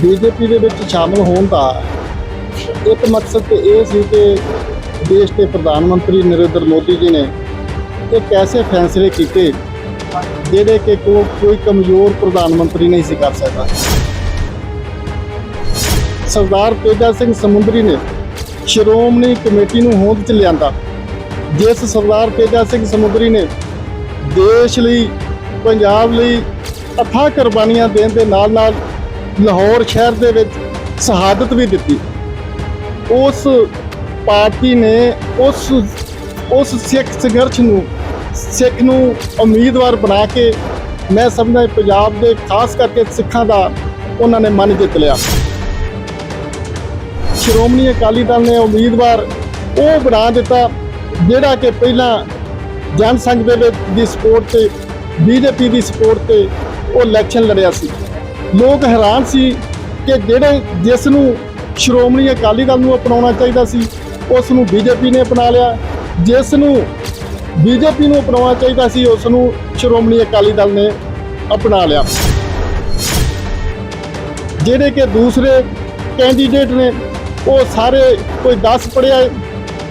BJP ਦੇ ਵਿੱਚ ਸ਼ਾਮਲ ਹੋਣ ਦਾ ਇੱਕ ਮਕਸਦ ਤੇ ਇਹ ਸੀ ਕਿ ਦੇਸ਼ ਦੇ ਪ੍ਰਧਾਨ ਮੰਤਰੀ ਨਰਿੰਦਰ ਮੋਦੀ ਜੀ ਨੇ ਇੱਕ ਐਸੇ ਫੈਸਲੇ ਕੀਤੇ ਜਿਹੜੇ ਕਿ ਕੋਈ ਕਮਜ਼ੋਰ ਪ੍ਰਧਾਨ ਮੰਤਰੀ ਨਹੀਂ ਸੀ ਕਰ ਸਕਦਾ। ਸਰਦਾਰ ਤੇਜਾ ਸਿੰਘ ਸਮੁੰਦਰੀ ਨੇ ਸ਼੍ਰੋਮਣੀ ਕਮੇਟੀ ਨੂੰ ਹੋਂਦ 'ਚ ਲਿਆਂਦਾ। ਜਿਸ ਸਰਦਾਰ ਤੇਜਾ ਸਿੰਘ ਸਮੁੰਦਰੀ ਨੇ ਦੇਸ਼ ਲਈ, ਪੰਜਾਬ ਲਈ ਅਥਾਹ ਕੁਰਬਾਨੀਆਂ ਦੇਣ ਦੇ ਨਾਲ ਨਾਲ ਲਾਹੌਰ ਸ਼ਹਿਰ ਦੇ ਵਿੱਚ ਸ਼ਹਾਦਤ ਵੀ ਦਿੱਤੀ। ਉਸ ਪਾਰਟੀ ਨੇ ਉਸ ਉਸ ਸਿੱਖ ਸੰਘਰਸ਼ ਨੂੰ, ਸਿੱਖ ਨੂੰ ਉਮੀਦਵਾਰ ਬਣਾ ਕੇ ਮੈਂ ਸਮਝਦਾ ਪੰਜਾਬ ਦੇ ਖਾਸ ਕਰਕੇ ਸਿੱਖਾਂ ਦਾ ਉਹਨਾਂ ਨੇ ਮਨ ਜਿੱਤ ਲਿਆ। ਸ਼੍ਰੋਮਣੀ ਅਕਾਲੀ ਦਲ ਨੇ ਉਮੀਦਵਾਰ ਉਹ ਬਣਾ ਦਿੱਤਾ ਜਿਹੜਾ ਕਿ ਪਹਿਲਾਂ ਜਨ ਸੰਘ ਦੇ ਵਿੱਚ ਦੀ ਸਪੋਰਟ ਤੇ, ਬੀਜੇਪੀ ਦੀ ਸਪੋਰਟ ਤੇ ਉਹ ਇਲੈਕਸ਼ਨ ਲੜਿਆ ਸੀ। ਲੋਕ ਹੈਰਾਨ ਸੀ ਕਿ ਜਿਹੜੇ ਜਿਸ ਨੂੰ ਸ਼੍ਰੋਮਣੀ ਅਕਾਲੀ ਦਲ ਨੂੰ ਅਪਣਾਉਣਾ ਚਾਹੀਦਾ ਸੀ ਉਸ ਨੂੰ ਬੀਜੇਪੀ ਨੇ ਅਪਣਾ ਲਿਆ। ਜਿਸ ਨੂੰ ਬੀਜੇਪੀ ਨੂੰ ਅਪਣਾਉਣਾ ਚਾਹੀਦਾ ਸੀ ਉਸ ਨੂੰ ਸ਼੍ਰੋਮਣੀ ਅਕਾਲੀ ਦਲ ਨੇ ਅਪਣਾ ਲਿਆ। ਜਿਹੜੇ ਕਿ ਦੂਸਰੇ ਕੈਂਡੀਡੇਟ ਨੇ ਉਹ ਸਾਰੇ ਕੋਈ 10 ਪੜ੍ਹਿਆ ਹੈ,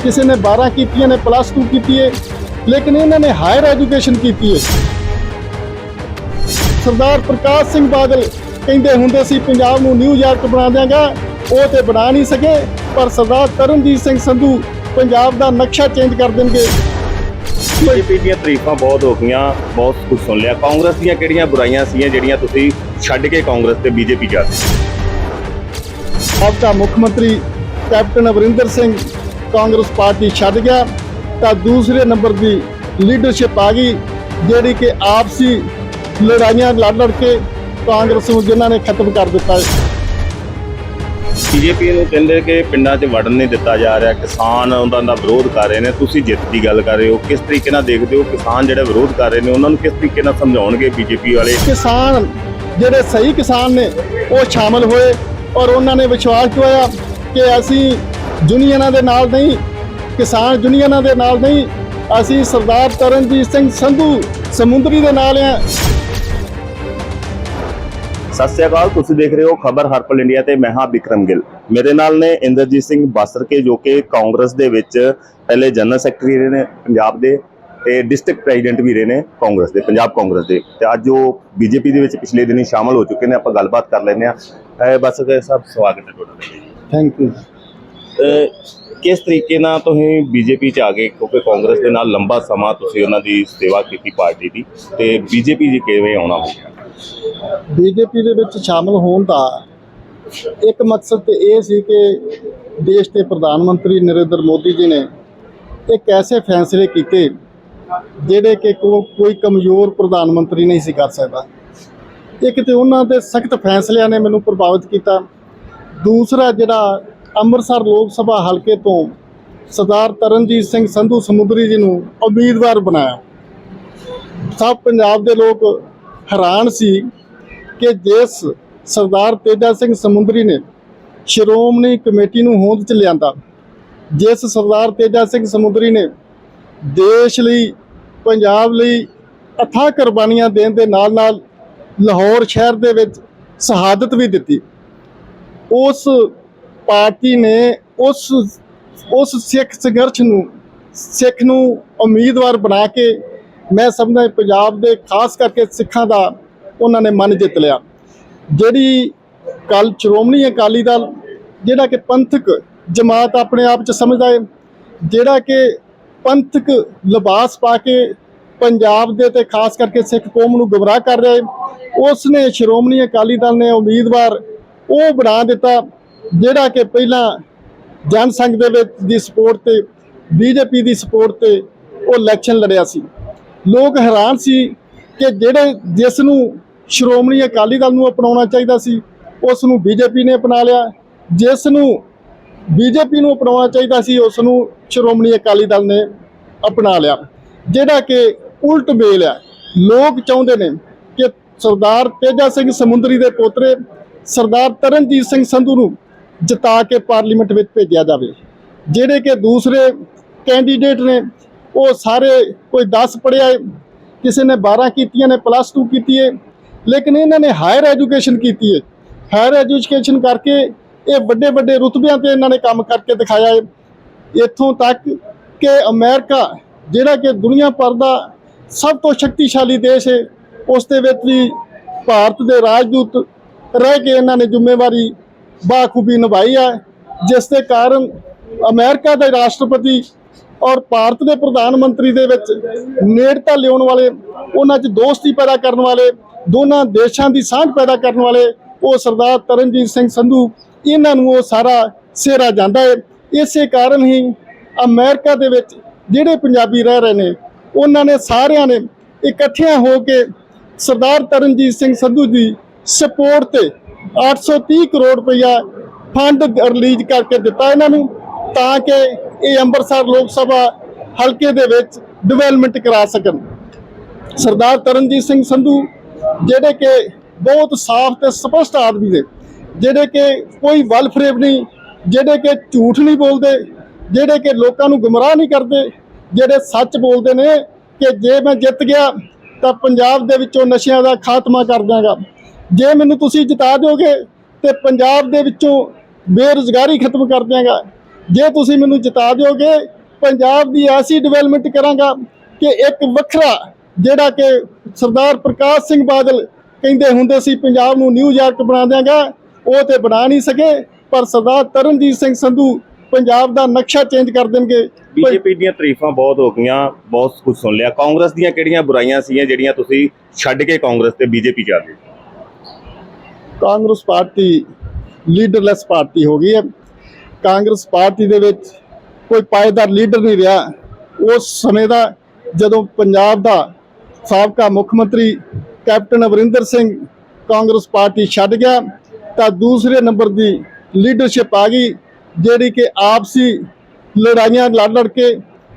ਕਿਸੇ ਨੇ 12 ਕੀਤੀਆਂ ਨੇ ਪਲੱਸ 2 ਕੀਤੀ ਹੈ ਲੇਕਿਨ ਇਹਨਾਂ ਨੇ ਹਾਇਰ ਐਜੂਕੇਸ਼ਨ ਕੀਤੀ ਹੈ। ਸਰਦਾਰ ਪ੍ਰਕਾਸ਼ ਸਿੰਘ ਬਾਦਲ ਕਹਿੰਦੇ ਹੁੰਦੇ ਸੀ ਪੰਜਾਬ ਨੂੰ ਨਿਊਯਾਰਕ ਬਣਾ ਦਿਆਂਗਾ। ਉਹ ਤੇ ਬਣਾ ਨਹੀਂ ਸਕੇ ਪਰ ਸਰਦਾਰ ਤਰਨਜੀਤ ਸਿੰਘ ਸੰਧੂ ਪੰਜਾਬ ਦਾ ਨਕਸ਼ਾ ਚੇਂਜ ਕਰ ਦੇਣਗੇ। ਬੀਜੇਪੀ ਦੀਆਂ ਤਾਰੀਫਾਂ ਬਹੁਤ ਹੋ ਗਈਆਂ ਬਹੁਤ ਕੁਝ ਸੁਣ ਲਿਆ। ਕਾਂਗਰਸ ਦੀਆਂ ਕਿਹੜੀਆਂ ਬੁਰਾਈਆਂ ਸੀਗੀਆਂ ਜਿਹੜੀਆਂ ਤੁਸੀਂ ਛੱਡ ਕੇ ਕਾਂਗਰਸ ਤੇ ਬੀਜੇਪੀ ਜਾ ਸਾਬਕਾ ਮੁੱਖ ਮੰਤਰੀ ਕੈਪਟਨ ਅਮਰਿੰਦਰ ਸਿੰਘ ਕਾਂਗਰਸ ਪਾਰਟੀ ਛੱਡ ਗਿਆ ਤਾਂ ਦੂਸਰੇ ਨੰਬਰ ਦੀ ਲੀਡਰਸ਼ਿਪ ਆ ਗਈ ਜਿਹੜੀ ਕਿ ਆਪਸੀ ਲੜਾਈਆਂ ਲੜ ਲੜ ਕੇ ਕਾਂਗਰਸ ਨੂੰ ਜਿਨ੍ਹਾਂ ਨੇ ਖਤਮ ਕਰ ਦਿੱਤਾ ਹੈ। ਬੀਜੇਪੀ ਨੂੰ ਕਹਿੰਦੇ ਕਿ ਪਿੰਡਾਂ 'ਚ ਵੜਨ ਨਹੀਂ ਦਿੱਤਾ ਜਾ ਰਿਹਾ ਕਿਸਾਨ ਉਹਨਾਂ ਦਾ ਵਿਰੋਧ ਕਰ ਰਹੇ ਨੇ। ਤੁਸੀਂ ਜਿੱਤ ਦੀ ਗੱਲ ਕਰ ਰਹੇ ਹੋ ਕਿਸ ਤਰੀਕੇ ਨਾਲ ਦੇਖਦੇ ਹੋ ਕਿਸਾਨ ਜਿਹੜੇ ਵਿਰੋਧ ਕਰ ਰਹੇ ਨੇ ਉਹਨਾਂ ਨੂੰ ਕਿਸ ਤਰੀਕੇ ਨਾਲ ਸਮਝਾਉਣਗੇ ਬੀਜੇਪੀ ਵਾਲੇ? ਕਿਸਾਨ ਜਿਹੜੇ ਸਹੀ ਕਿਸਾਨ ਨੇ ਉਹ ਸ਼ਾਮਲ ਹੋਏ ਔਰ ਉਹਨਾਂ ਨੇ ਵਿਸ਼ਵਾਸ ਦਿਵਾਇਆ ਕਿ ਅਸੀਂ ਯੂਨੀਅਨਾਂ ਦੇ ਨਾਲ ਨਹੀਂ ਕਿਸਾਨ ਯੂਨੀਅਨਾਂ ਦੇ ਨਾਲ ਨਹੀਂ ਅਸੀਂ ਸਰਦਾਰ ਤਰਨਜੀਤ ਸਿੰਘ ਸੰਧੂ ਸਮੁੰਦਰੀ ਦੇ ਨਾਲ ਆ ਸਤਿ ਸ਼੍ਰੀ ਅਕਾਲ ਤੁਸੀਂ ਦੇਖ ਰਹੇ ਹੋ ਖਬਰ ਹਰਪਲ ਇੰਡੀਆ ਤੇ ਮੈਂ ਹਾਂ ਵਿਕਰਮ ਗਿੱਲ। ਮੇਰੇ ਨਾਲ ਨੇ ਇੰਦਰਜੀਤ ਸਿੰਘ ਬਾਸਰਕੇ ਜੋ ਕਿ ਕਾਂਗਰਸ ਦੇ ਵਿੱਚ ਪਹਿਲੇ ਜਨਰਲ ਸੈਕਟਰੀ ਰਹੇ ਨੇ ਪੰਜਾਬ ਦੇ ਤੇ ਡਿਸਟ੍ਰਿਕਟ ਪ੍ਰੈਜ਼ੀਡੈਂਟ ਵੀ ਰਹੇ ਨੇ ਕਾਂਗਰਸ ਦੇ ਪੰਜਾਬ ਕਾਂਗਰਸ ਦੇ। ਤੇ ਅੱਜ ਉਹ ਬੀਜੇਪੀ ਦੇ ਵਿੱਚ ਪਿਛਲੇ ਦਿਨੀ ਸ਼ਾਮਲ ਹੋ ਚੁੱਕੇ ਨੇ ਆਪਾਂ ਗੱਲਬਾਤ ਕਰ ਲੈਂਦੇ ਆ ਬਾਸਰਕੇ ਸਾਹਿਬ ਸਵਾਗਤ ਹੈ ਤੁਹਾਡਾ। ਥੈਂਕ ਯੂ ਕਿਸ ਤਰੀਕੇ ਨਾਲ ਤੁਸੀਂ ਬੀਜੇਪੀ ਚ ਆ ਗਏ? ਕਿਉਂਕਿ ਕਾਂਗਰਸ ਦੇ ਨਾਲ ਲੰਬਾ ਸਮਾਂ ਤੁਸੀਂ ਉਹਨਾਂ ਦੀ ਸੇਵਾ ਕੀਤੀ ਪਾਰਟੀ ਦੀ ਤੇ ਬੀਜੇਪੀ ਜੀ ਕਿਵੇਂ ਆਉਣਾ ਹੋ ਗਿਆ? ਬੀਜੇਪੀ ਦੇ ਵਿੱਚ ਸ਼ਾਮਲ ਹੋਣ ਦਾ ਇੱਕ ਮਕਸਦ ਤੇ ਇਹ ਸੀ ਕਿ ਦੇਸ਼ ਦੇ ਪ੍ਰਧਾਨ ਮੰਤਰੀ ਨਰਿੰਦਰ ਮੋਦੀ ਜੀ ਨੇ ਇੱਕ ਐਸੇ ਫੈਸਲੇ ਕੀਤੇ ਜਿਹੜੇ ਕਿ ਕੋ- ਕੋਈ ਕਮਜ਼ੋਰ ਪ੍ਰਧਾਨ ਮੰਤਰੀ ਨਹੀਂ ਸੀ ਕਰ ਸਕਦਾ। ਇੱਕ ਤੇ ਉਹਨਾਂ ਦੇ ਸਖਤ ਫੈਸਲਿਆਂ ਨੇ ਮੈਨੂੰ ਪ੍ਰਭਾਵਿਤ ਕੀਤਾ। ਦੂਸਰਾ ਜਿਹੜਾ ਅੰਮ੍ਰਿਤਸਰ ਲੋਕ ਸਭਾ ਹਲਕੇ ਤੋਂ ਸਰਦਾਰ ਤਰਨਜੀਤ ਸਿੰਘ ਸੰਧੂ ਸਮੁੰਦਰੀ ਜੀ ਨੂੰ ਉਮੀਦਵਾਰ ਬਣਾਇਆ। ਸਭ ਪੰਜਾਬ ਦੇ ਲੋਕ ਹੈਰਾਨ ਸੀ ਕਿ ਜਿਸ ਸਰਦਾਰ ਤੇਜਾ ਸਿੰਘ ਸਮੁੰਦਰੀ ਨੇ ਸ਼੍ਰੋਮਣੀ ਕਮੇਟੀ ਨੂੰ ਹੋਂਦ 'ਚ ਲਿਆਂਦਾ, ਜਿਸ ਸਰਦਾਰ ਤੇਜਾ ਸਿੰਘ ਸਮੁੰਦਰੀ ਨੇ ਦੇਸ਼ ਲਈ, ਪੰਜਾਬ ਲਈ ਅਥਾਹ ਕੁਰਬਾਨੀਆਂ ਦੇਣ ਦੇ ਨਾਲ ਨਾਲ ਲਾਹੌਰ ਸ਼ਹਿਰ ਦੇ ਵਿੱਚ ਸ਼ਹਾਦਤ ਵੀ ਦਿੱਤੀ। ਉਸ ਪਾਰਟੀ ਨੇ ਉਸ ਉਸ ਸਿੱਖ ਸੰਘਰਸ਼ ਨੂੰ, ਸਿੱਖ ਨੂੰ ਉਮੀਦਵਾਰ ਬਣਾ ਕੇ ਮੈਂ ਸਮਝਦਾ ਪੰਜਾਬ ਦੇ ਖਾਸ ਕਰਕੇ ਸਿੱਖਾਂ ਦਾ ਉਹਨਾਂ ਨੇ ਮਨ ਜਿੱਤ ਲਿਆ। ਜਿਹੜੀ ਕੱਲ ਸ਼੍ਰੋਮਣੀ ਅਕਾਲੀ ਦਲ, ਜਿਹੜਾ ਕਿ ਪੰਥਕ ਜਮਾਤ ਆਪਣੇ ਆਪ ਚ ਸਮਝਦਾ ਹੈ ਜਿਹੜਾ ਕਿ ਪੰਥਕ ਲਿਬਾਸ ਪਾ ਕੇ ਪੰਜਾਬ ਦੇ ਤੇ ਖਾਸ ਕਰਕੇ ਸਿੱਖ ਕੌਮ ਨੂੰ ਗੁੰਮਰਾਹ ਕਰ ਰਿਹਾ ਹੈ ਉਸ ਨੇ ਸ਼੍ਰੋਮਣੀ ਅਕਾਲੀ ਦਲ ਨੇ ਉਮੀਦਵਾਰ ਉਹ ਬਣਾ ਦਿੱਤਾ, ਜਿਹੜਾ ਕਿ ਪਹਿਲਾਂ ਜਨ ਸੰਘ ਦੇ ਵਿੱਚ ਦੀ ਸਪੋਰਟ ਤੇ, ਬੀਜੇਪੀ ਦੀ ਸਪੋਰਟ ਤੇ ਉਹ ਇਲੈਕਸ਼ਨ ਲੜਿਆ ਸੀ। ਲੋਕ ਹੈਰਾਨ ਸੀ ਕਿ ਜਿਹੜੇ ਜਿਸ ਨੂੰ ਸ਼੍ਰੋਮਣੀ ਅਕਾਲੀ ਦਲ ਨੂੰ ਅਪਣਾਉਣਾ ਚਾਹੀਦਾ ਸੀ, ਉਸ ਨੂੰ ਬੀਜੇਪੀ ਨੇ ਅਪਣਾ ਲਿਆ। ਜਿਸ ਨੂੰ ਬੀਜੇਪੀ ਨੂੰ ਅਪਣਾਉਣਾ ਚਾਹੀਦਾ ਸੀ, ਉਸ ਨੂੰ ਸ਼੍ਰੋਮਣੀ ਅਕਾਲੀ ਦਲ ਨੇ ਅਪਣਾ ਲਿਆ। ਜਿਹੜਾ ਕਿ ਉਲਟ ਮੇਲ ਹੈ ਲੋਕ ਚਾਹੁੰਦੇ ਨੇ ਕਿ ਸਰਦਾਰ ਤੇਜਾ ਸਿੰਘ ਸਮੁੰਦਰੀ ਦੇ ਪੋਤਰੇ ਸਰਦਾਰ ਤਰਨਜੀਤ ਸਿੰਘ ਸੰਧੂ ਨੂੰ ਜਿਤਾ ਕੇ ਪਾਰਲੀਮੈਂਟ ਵਿੱਚ ਭੇਜਿਆ ਜਾਵੇ। ਜਿਹੜੇ ਕਿ ਦੂਸਰੇ ਕੈਂਡੀਡੇਟ ਨੇ ਉਹ ਸਾਰੇ ਕੋਈ 10 ਪੜ੍ਹਿਆ ਹੈ, ਕਿਸੇ ਨੇ 12 ਕੀਤੀਆਂ ਨੇ ਪਲੱਸ 2 ਕੀਤੀ ਹੈ ਲੇਕਿਨ ਇਹਨਾਂ ਨੇ ਹਾਇਰ ਐਜੂਕੇਸ਼ਨ ਕੀਤੀ ਹੈ। ਹਾਇਰ ਐਜੂਕੇਸ਼ਨ ਕਰਕੇ ਇਹ ਵੱਡੇ ਵੱਡੇ ਰੁਤਬਿਆਂ ਤੇ ਇਹਨਾਂ ਨੇ ਕੰਮ ਕਰਕੇ ਦਿਖਾਇਆ ਹੈ। ਇੱਥੋਂ ਤੱਕ ਕਿ ਅਮਰੀਕਾ ਜਿਹੜਾ ਕਿ ਦੁਨੀਆ ਭਰ ਦਾ ਸਭ ਤੋਂ ਸ਼ਕਤੀਸ਼ਾਲੀ ਦੇਸ਼ ਹੈ ਉਸ ਦੇ ਵਿੱਚ ਵੀ ਭਾਰਤ ਦੇ ਰਾਜਦੂਤ ਰਹਿ ਕੇ ਇਹਨਾਂ ਨੇ ਜ਼ਿੰਮੇਵਾਰੀ ਬਾਖੂਬੀ ਨਿਭਾਈ ਹੈ ਜਿਸ ਦੇ ਕਾਰਨ ਅਮਰੀਕਾ ਦੇ ਰਾਸ਼ਟਰਪਤੀ ਔਰ ਭਾਰਤ ਦੇ ਪ੍ਰਧਾਨ ਮੰਤਰੀ ਦੇ ਵਿੱਚ ਨੇੜਤਾ ਲਿਆਉਣ ਵਾਲੇ, ਉਹਨਾਂ 'ਚ ਦੋਸਤੀ ਪੈਦਾ ਕਰਨ ਵਾਲੇ, ਦੋਨਾਂ ਦੇਸ਼ਾਂ ਦੀ ਸਾਂਝ ਪੈਦਾ ਕਰਨ ਵਾਲੇ ਉਹ ਸਰਦਾਰ ਤਰਨਜੀਤ ਸਿੰਘ ਸੰਧੂ, ਇਹਨਾਂ ਨੂੰ ਉਹ ਸਾਰਾ ਸਿਹਰਾ ਜਾਂਦਾ ਹੈ ਇਸੇ ਕਾਰਨ ਹੀ ਅਮਰੀਕਾ ਦੇ ਵਿੱਚ ਜਿਹੜੇ ਪੰਜਾਬੀ ਰਹਿ ਰਹੇ ਨੇ, ਉਹਨਾਂ ਨੇ ਸਾਰਿਆਂ ਨੇ ਇਕੱਠਿਆਂ ਹੋ ਕੇ ਸਰਦਾਰ ਤਰਨਜੀਤ ਸਿੰਘ ਸੰਧੂ ਦੀ ਸਪੋਰਟ ਤੇ 830 ਕਰੋੜ ਰੁਪਇਆ ਫੰਡ ਰਿਲੀਜ਼ ਕਰਕੇ ਦਿੱਤਾ ਇਹਨਾਂ ਨੂੰ। ਤਾਂ ਕਿ ਇਹ ਅੰਮ੍ਰਿਤਸਰ ਲੋਕ ਸਭਾ ਹਲਕੇ ਦੇ ਵਿੱਚ ਡਿਵੈਲਪਮੈਂਟ ਕਰਾ ਸਕਣ। ਸਰਦਾਰ ਤਰਨਜੀਤ ਸਿੰਘ ਸੰਧੂ, ਜਿਹੜੇ ਕਿ ਬਹੁਤ ਸਾਫ਼ ਤੇ ਸਪਸ਼ਟ ਆਦਮੀ ਨੇ, ਜਿਹੜੇ ਕਿ ਕੋਈ ਵੱਲ ਫਰੇਬ ਨਹੀਂ, ਜਿਹੜੇ ਕਿ ਝੂਠ ਨਹੀਂ ਬੋਲਦੇ, ਜਿਹੜੇ ਕਿ ਲੋਕਾਂ ਨੂੰ ਗੁੰਮਰਾਹ ਨਹੀਂ ਕਰਦੇ, ਜਿਹੜੇ ਸੱਚ ਬੋਲਦੇ ਨੇ ਕਿ ਜੇ ਮੈਂ ਜਿੱਤ ਗਿਆ ਤਾਂ ਪੰਜਾਬ ਦੇ ਵਿੱਚੋਂ ਨਸ਼ਿਆਂ ਦਾ ਖਾਤਮਾ ਕਰ ਦਿਆਂਗਾ। ਜੇ ਮੈਨੂੰ ਤੁਸੀਂ ਜਿਤਾ ਦਿਓਗੇ ਤੇ ਪੰਜਾਬ ਦੇ ਵਿੱਚੋਂ ਬੇਰੁਜ਼ਗਾਰੀ ਖਤਮ ਕਰ ਦਿਆਂਗਾ। ਜੇ ਤੁਸੀਂ ਮੈਨੂੰ ਜਿਤਾ ਦਿਓਗੇ ਪੰਜਾਬ ਦੀ ਐਸੀ ਡਿਵੈਲਪਮੈਂਟ ਕਰਾਂਗਾ ਕਿ ਇੱਕ ਵੱਖਰਾ ਜਿਹੜਾ ਕਿ ਸਰਦਾਰ ਪ੍ਰਕਾਸ਼ ਸਿੰਘ ਬਾਦਲ ਕਹਿੰਦੇ ਹੁੰਦੇ ਸੀ ਪੰਜਾਬ ਨੂੰ ਨਿਊਯਾਰਕ ਬਣਾ ਦਿਆਂਗਾ ਉਹ ਤੇ ਬਣਾ ਨਹੀਂ ਸਕੇ ਪਰ ਸਰਦਾਰ ਤਰਨਜੀਤ ਸਿੰਘ ਸੰਧੂ ਪੰਜਾਬ ਦਾ ਨਕਸ਼ਾ ਚੇਂਜ ਕਰ ਦੇਣਗੇ। ਬੀਜੇਪੀ ਦੀਆਂ ਤਾਰੀਫਾਂ ਬਹੁਤ ਹੋ ਗਈਆਂ ਬਹੁਤ ਕੁਝ ਸੁਣ ਲਿਆ। ਕਾਂਗਰਸ ਦੀਆਂ ਕਿਹੜੀਆਂ ਬੁਰਾਈਆਂ ਸੀਗੀਆਂ ਜਿਹੜੀਆਂ ਤੁਸੀਂ ਛੱਡ ਕੇ ਕਾਂਗਰਸ ਤੇ ਬੀਜੇਪੀ ਚ ਆ ਗਏ? ਕਾਂਗਰਸ ਪਾਰਟੀ ਲੀਡਰਲੈਸ ਪਾਰਟੀ ਹੋ ਗਈ ਹੈ। ਕਾਂਗਰਸ ਪਾਰਟੀ ਦੇ ਵਿੱਚ ਕੋਈ ਪਾਇਦਾਰ ਲੀਡਰ ਨਹੀਂ ਰਿਹਾ। ਉਸ ਸਮੇਂ ਦਾ ਜਦੋਂ ਪੰਜਾਬ ਦਾ ਸਾਬਕਾ ਮੁੱਖ ਮੰਤਰੀ ਕੈਪਟਨ ਅਮਰਿੰਦਰ ਸਿੰਘ ਕਾਂਗਰਸ ਪਾਰਟੀ ਛੱਡ ਗਿਆ, ਤਾਂ ਦੂਸਰੇ ਨੰਬਰ ਦੀ ਲੀਡਰਸ਼ਿਪ ਆ ਗਈ, ਜਿਹੜੀ ਕਿ ਆਪਸੀ ਲੜਾਈਆਂ ਲੜ ਲੜ ਕੇ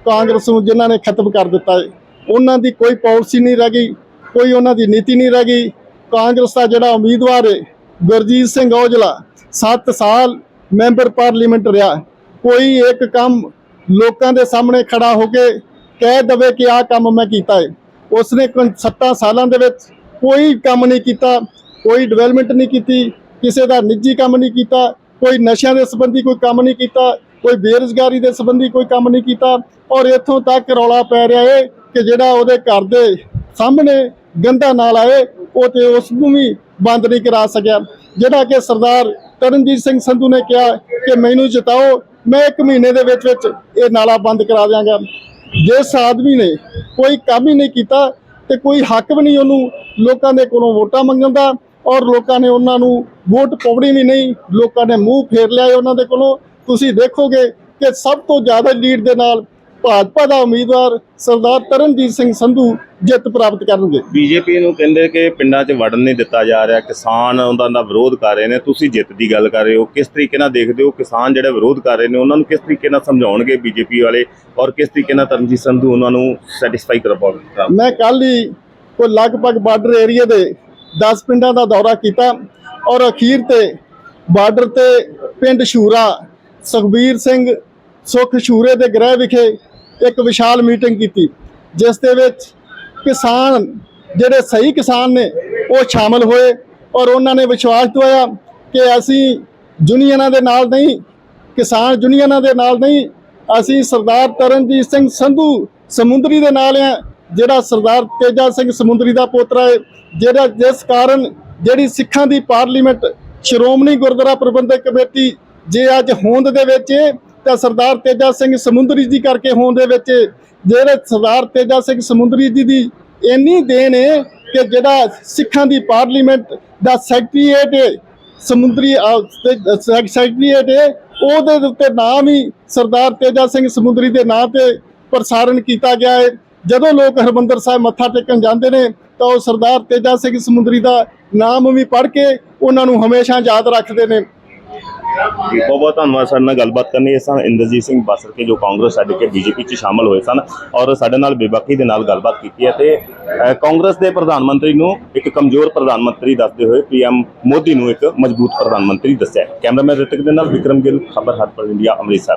ਕਾਂਗਰਸ ਨੂੰ ਜਿਨ੍ਹਾਂ ਨੇ ਖਤਮ ਕਰ ਦਿੱਤਾ ਹੈ। ਉਹਨਾਂ ਦੀ ਕੋਈ ਪਾਲਿਸੀ ਨਹੀਂ ਰਹਿ ਗਈ, ਕੋਈ ਉਹਨਾਂ ਦੀ ਨੀਤੀ ਨਹੀਂ ਰਹਿ ਗਈ। ਕਾਂਗਰਸ ਦਾ ਜਿਹੜਾ ਉਮੀਦਵਾਰ ਹੈ, ਗੁਰਜੀਤ ਸਿੰਘ ਔਜਲਾ 7 ਸਾਲ ਮੈਂਬਰ ਪਾਰਲੀਮੈਂਟ ਰਿਹਾ ਕੋਈ ਇੱਕ ਕੰਮ ਲੋਕਾਂ ਦੇ ਸਾਹਮਣੇ ਖੜਾ ਹੋ ਕੇ ਕਹਿ ਦਵੇ ਕਿ ਆਹ ਕੰਮ ਮੈਂ ਕੀਤਾ ਹੈ। ਉਸਨੇ 7 ਸਾਲਾਂ ਦੇ ਵਿੱਚ ਕੋਈ ਕੰਮ ਨਹੀਂ ਕੀਤਾ, ਕੋਈ ਡਿਵੈਲਪਮੈਂਟ ਨਹੀਂ ਕੀਤੀ, ਕਿਸੇ ਦਾ ਨਿੱਜੀ ਕੰਮ ਨਹੀਂ ਕੀਤਾ, ਕੋਈ ਨਸ਼ਿਆਂ ਦੇ ਸੰਬੰਧੀ ਕੋਈ ਕੰਮ ਨਹੀਂ ਕੀਤਾ, ਕੋਈ ਬੇਰੁਜ਼ਗਾਰੀ ਦੇ ਸੰਬੰਧੀ ਕੋਈ ਕੰਮ ਨਹੀਂ ਕੀਤਾ ਔਰ ਇੱਥੋਂ ਤੱਕ ਰੌਲਾ ਪੈ ਰਿਹਾ ਹੈ ਕਿ ਜਿਹੜਾ ਉਹਦੇ ਘਰ ਦੇ ਸਾਹਮਣੇ ਗੰਦਾ ਨਾਲਾ ਹੈ ਉਹ ਤੇ ਉਸ ਨੂੰ ਵੀ ਬੰਦ ਨਹੀਂ ਕਰਾ ਸਕਿਆ। ਜਿਹੜਾ ਕਿ ਸਰਦਾਰ ਤਰਨਜੀਤ ਸਿੰਘ ਸੰਧੂ ਨੇ ਕਿਹਾ ਕਿ ਮੈਨੂੰ ਜਿਤਾਓ, ਮੈਂ ਇੱਕ ਮਹੀਨੇ ਦੇ ਵਿੱਚ ਵਿੱਚ ਇਹ ਨਾਲਾ ਬੰਦ ਕਰਾ ਦਿਆਂਗਾ। ਜਿਸ ਆਦਮੀ ਨੇ ਕੋਈ ਕੰਮ ਹੀ ਨਹੀਂ ਕੀਤਾ ਤੇ ਕੋਈ ਹੱਕ ਵੀ ਨਹੀਂ ਉਹਨੂੰ ਲੋਕਾਂ ਦੇ ਕੋਲੋਂ ਵੋਟਾਂ ਮੰਗਣ ਦਾ ਔਰ ਲੋਕਾਂ ਨੇ ਉਹਨਾਂ ਨੂੰ ਵੋਟ ਪਾਉਣੀ ਵੀ ਨਹੀਂ, ਲੋਕਾਂ ਨੇ ਮੂੰਹ ਫੇਰ ਲਿਆ ਉਹਨਾਂ ਦੇ ਕੋਲੋਂ। ਤੁਸੀਂ ਦੇਖੋਗੇ ਕਿ ਸਭ ਤੋਂ ਜ਼ਿਆਦਾ ਲੀਡ ਦੇ ਨਾਲ ਭਾਜਪਾ ਦਾ ਉਮੀਦਵਾਰ ਸਰਦਾਰ ਤਰਨਜੀਤ ਸਿੰਘ ਸੰਧੂ ਜਿੱਤ ਪ੍ਰਾਪਤ ਕਰਨਗੇ। ਬੀਜੇਪੀ ਨੂੰ ਕਹਿੰਦੇ ਕਿ ਪਿੰਡਾਂ 'ਚ ਵੜਨ ਨਹੀਂ ਦਿੱਤਾ ਜਾ ਰਿਹਾ ਕਿਸਾਨ ਉਹਨਾਂ ਦਾ ਵਿਰੋਧ ਕਰ ਰਹੇ ਨੇ। ਤੁਸੀਂ ਜਿੱਤ ਦੀ ਗੱਲ ਕਰ ਰਹੇ ਹੋ ਕਿਸ ਤਰੀਕੇ ਨਾਲ ਦੇਖਦੇ ਹੋ ਕਿਸਾਨ ਜਿਹੜੇ ਵਿਰੋਧ ਕਰ ਰਹੇ ਨੇ ਉਹਨਾਂ ਨੂੰ ਕਿਸ ਤਰੀਕੇ ਨਾਲ ਸਮਝਾਉਣਗੇ ਬੀਜੇਪੀ ਵਾਲੇ ਔਰ ਕਿਸ ਤਰੀਕੇ ਨਾਲ ਤਰਨਜੀਤ ਸੰਧੂ ਉਹਨਾਂ ਨੂੰ ਸੈਟੀਸਫਾਈ ਕਰ ਪਾਉਣਗੇ? ਮੈਂ ਕੱਲ ਹੀ ਕੋਈ ਲਗਭਗ ਬਾਰਡਰ ਏਰੀਆ ਦੇ 10 ਪਿੰਡਾਂ ਦਾ ਦੌਰਾ ਕੀਤਾ ਔਰ ਅਖੀਰ ਤੇ ਬਾਰਡਰ ਤੇ ਪਿੰਡ ਸ਼ੂਰਾ ਸੁਖਬੀਰ ਸਿੰਘ ਸੁਖ ਸ਼ੂਰੇ ਦੇ ਗ੍ਰਹਿ ਵਿਖੇ ਇੱਕ ਵਿਸ਼ਾਲ ਮੀਟਿੰਗ ਕੀਤੀ ਜਿਸ ਦੇ ਵਿੱਚ ਕਿਸਾਨ ਜਿਹੜੇ ਸਹੀ ਕਿਸਾਨ ਨੇ ਉਹ ਸ਼ਾਮਲ ਹੋਏ ਔਰ ਉਹਨਾਂ ਨੇ ਵਿਸ਼ਵਾਸ ਦਵਾਇਆ ਕਿ ਅਸੀਂ ਯੂਨੀਅਨਾਂ ਦੇ ਨਾਲ ਨਹੀਂ ਕਿਸਾਨ ਯੂਨੀਅਨਾਂ ਦੇ ਨਾਲ ਨਹੀਂ ਅਸੀਂ ਸਰਦਾਰ ਤਰਨਜੀਤ ਸਿੰਘ ਸੰਧੂ ਸਮੁੰਦਰੀ ਦੇ ਨਾਲ ਆ ਜਿਹੜਾ ਸਰਦਾਰ ਤੇਜਾ ਸਿੰਘ ਸਮੁੰਦਰੀ ਦਾ ਪੋਤਰਾ ਹੈ ਜਿਹੜਾ ਜਿਸ ਕਾਰਨ ਜਿਹੜੀ ਸਿੱਖਾਂ ਦੀ ਪਾਰਲੀਮੈਂਟ ਸ਼੍ਰੋਮਣੀ ਗੁਰਦੁਆਰਾ ਪ੍ਰਬੰਧਕ ਕਮੇਟੀ ਜੇ ਅੱਜ ਹੋਂਦ ਦੇ ਵਿੱਚ ਹੈ, ਤਾਂ ਸਰਦਾਰ ਤੇਜਾ ਸਿੰਘ ਸਮੁੰਦਰੀ ਜੀ ਕਰਕੇ ਹੋਣ ਦੇ ਵਿੱਚ ਜਿਹੜੇ ਸਰਦਾਰ ਤੇਜਾ ਸਿੰਘ ਸਮੁੰਦਰੀ ਜੀ ਦੀ ਇੰਨੀ ਦੇਣ ਹੈ ਕਿ ਜਿਹੜਾ ਸਿੱਖਾਂ ਦੀ ਪਾਰਲੀਮੈਂਟ ਦਾ ਸੈਕਟਰੀਏਟ ਹੈ, ਸਮੁੰਦਰੀ ਸੈਕਟਰੀਏਟ ਹੈ, ਉਹਦੇ ਉੱਤੇ ਨਾਮ ਹੀ ਸਰਦਾਰ ਤੇਜਾ ਸਿੰਘ ਸਮੁੰਦਰੀ ਦੇ ਨਾਂ ਤੇ ਪ੍ਰਸਾਰਣ ਕੀਤਾ ਗਿਆ ਹੈ। ਜਦੋਂ ਲੋਕ ਹਰਮੰਦਰ ਸਾਹਿਬ ਮੱਥਾ ਟੇਕਣ ਜਾਂਦੇ ਨੇ, ਤਾਂ ਉਹ ਸਰਦਾਰ ਤੇਜਾ ਸਿੰਘ ਸਮੁੰਦਰੀ ਦਾ ਨਾਮ ਵੀ ਪੜ੍ਹ ਕੇ ਉਹਨਾਂ ਨੂੰ ਹਮੇਸ਼ਾ ਯਾਦ ਰੱਖਦੇ ਨੇ। ਬਹੁਤ ਬਹੁਤ ਧੰਨਵਾਦ ਸਾਡੇ ਨਾਲ ਗੱਲਬਾਤ ਕਰਨੀ ਇਹ ਸਨ ਇੰਦਰਜੀਤ ਸਿੰਘ ਬਾਸਰ ਕੇ ਜੋ ਕਾਂਗਰਸ ਛੱਡ ਕੇ ਬੀਜੇਪੀ 'ਚ ਸ਼ਾਮਲ ਹੋਏ ਸਨ ਔਰ ਸਾਡੇ ਨਾਲ ਬੇਬਾਕੀ ਦੇ ਨਾਲ ਗੱਲਬਾਤ ਕੀਤੀ ਹੈ ਤੇ ਕਾਂਗਰਸ ਦੇ ਪ੍ਰਧਾਨ ਮੰਤਰੀ ਨੂੰ ਇੱਕ ਕਮਜ਼ੋਰ ਪ੍ਰਧਾਨ ਮੰਤਰੀ ਦੱਸਦੇ ਹੋਏ ਪੀਐਮ ਮੋਦੀ ਨੂੰ ਇੱਕ ਮਜ਼ਬੂਤ ਪ੍ਰਧਾਨ ਮੰਤਰੀ ਦੱਸਿਆ ਕੈਮਰਾਮੈਨ ਰਿਤਿਕ ਦੇ ਨਾਲ ਵਿਕਰਮ ਗਿੱਲ, ਖਬਰ ਹਰਪਲ ਇੰਡੀਆ, ਅੰਮ੍ਰਿਤਸਰ।